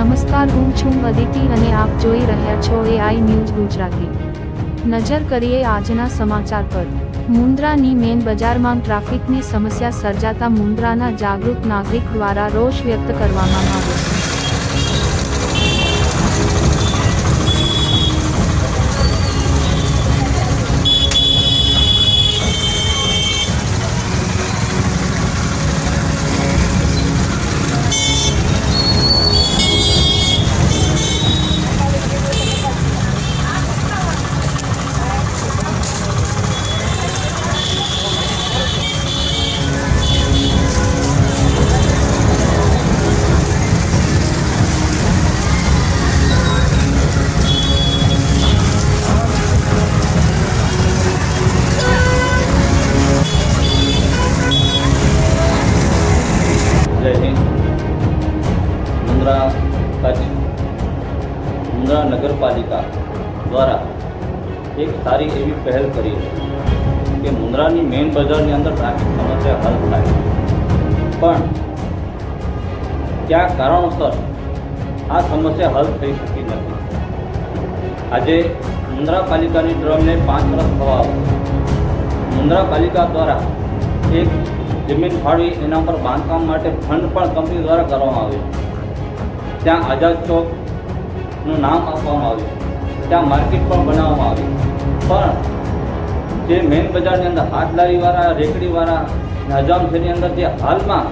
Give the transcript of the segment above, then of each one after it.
નમસ્કાર, હું છું અદિતિ અને આપ જોઈ રહ્યા છો એઆઈ ન્યૂઝ ગુજરાતી. નજર કરીએ આજના સમાચાર પર. મુન્દ્રાની મેન બજારમાં ટ્રાફિકની સમસ્યા સર્જાતા મુન્દ્રાના જાગૃત નાગરિક દ્વારા રોષ વ્યક્ત કરવામાં આવ્યો. હિન્દ મુન્દ્રા કચ્છ. મુન્દ્રા નગરપાલિકા દ્વારા એક સારી એવી પહેલ કરી છે કે મુન્દ્રાની મેઇન બજારની અંદર ટ્રાફિક સમસ્યા હલ થાય. પણ કયા કારણોસર આ સમસ્યા હલ થઈ શકી નથી? આજે મુન્દ્રા પાલિકાની ડ્રમને પાંચ વર્ષ થવા મુન્દ્રા પાલિકા દ્વારા એક જમીન ફાળવી એના પર બાંધકામ માટે ફંડ પણ કંપની દ્વારા કરવામાં આવ્યો. ત્યાં આઝાદ ચોકનું નામ આપવામાં આવ્યું. ત્યાં માર્કેટ પણ બનાવવામાં આવી પણ જે મેઇન બજારની અંદર હાથલારીવાળા, રેકડીવાળા હજામ શેરીની અંદર જે હાલમાં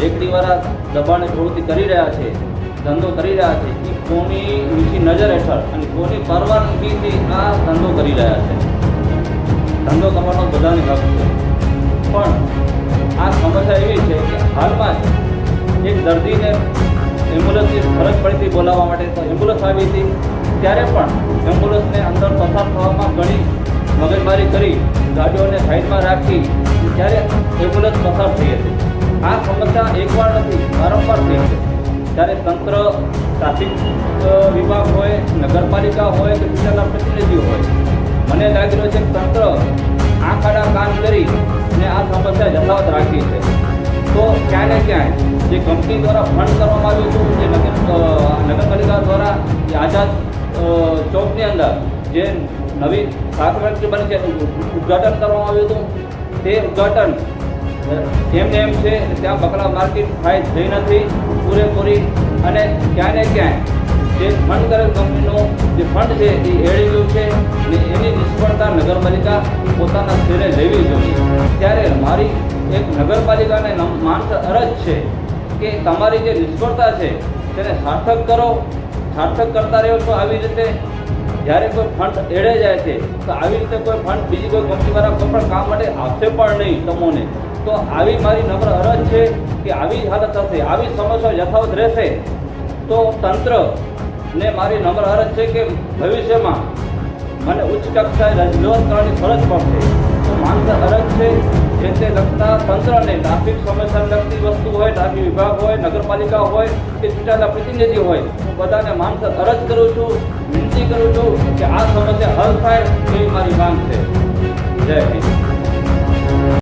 રેકડીવાળા દબાણની પ્રવૃત્તિ કરી રહ્યા છે, ધંધો કરી રહ્યા છે, એ કોની નીચી નજર હેઠળ અને કોની પરવાનગીથી આ ધંધો કરી રહ્યા છે. ધંધો કરવાનો બધાને હક છે. પણ આ સમસ્યા એવી છે કે હાલમાં એક દર્દીને એમ્બ્યુલન્સની ફરજ પડી હતી બોલાવવા માટે તો એમ્બ્યુલન્સ આવી હતી. ત્યારે પણ એમ્બ્યુલન્સને અંદર પસાર થવામાં ઘણી મગજમારી કરી ગાડીઓને સાઈડમાં રાખી ત્યારે એમ્બ્યુલન્સ પસાર થઈ હતી. આ સમસ્યા એકવાર નથી, વારંવાર થઈ છે. ત્યારે તંત્ર, ટ્રાફિક વિભાગ હોય, નગરપાલિકા હોય કે બીજાના પ્રતિનિધિઓ હોય, મને લાગી રહ્યું છે કે તંત્ર આંખ આડા કાન કરી સમસ્યા યથાવત રાખી છે. તો ક્યાં ને ક્યાંય જે કંપની દ્વારા ફંડ કરવામાં આવ્યું હતું, જે નગર નગરપાલિકા દ્વારા જે આઝાદ ચોકની અંદર જે નવી સાત ફેક્ટરી બની છે ઉદઘાટન કરવામાં આવ્યું હતું, તે ઉદ્ઘાટન એમને એમ છે ત્યાં બકરા માર્કેટ થાય થઈ નથી, પૂરેપૂરી અને ક્યાં ને ક્યાંય જે ફંડ કરેલ કંપનીનો જે ફંડ છે એ એળી ગયું છે અને એની નિષ્ફળતા નગરપાલિકા પોતાના શેરે લેવી જોઈએ. ત્યારે મારી એક નગરપાલિકાને માત્ર અરજ છે કે તમારી જે નિષ્ફળતા છે તેને સાર્થક કરો. સાર્થક કરતા રહ્યો તો આવી રીતે. જ્યારે કોઈ ફંડ એળે જાય છે, તો આવી રીતે કોઈ ફંડ બીજી કોઈ કંપનીવાળા કોઈ પણ કામ માટે આપશે પણ નહીં તમોને. તો આવી મારી નમ્ર અરજ છે કે આવી જ હાલત થશે, આવી સમસ્યા યથાવત રહેશે. તો તંત્ર ને મારી નમ્ર અરજ છે કે ભવિષ્યમાં મને ઉચ્ચ કક્ષાએ રજૂઆત કરવાની ફરજ પડશે તો માનસ અરજ છે જે તે લગતા તંત્રને ટ્રાફિક સમસ્યાને લગતી વસ્તુ હોય ટ્રાફિક વિભાગ હોય, નગરપાલિકા હોય કે ચૂંટાયેલા પ્રતિનિધિ હોય, હું બધાને માનસ અરજ કરું છું, વિનંતી કરું છું કે આ સમસ્યા હલ થાય એવી મારી માંગ છે. જય હિન્દ.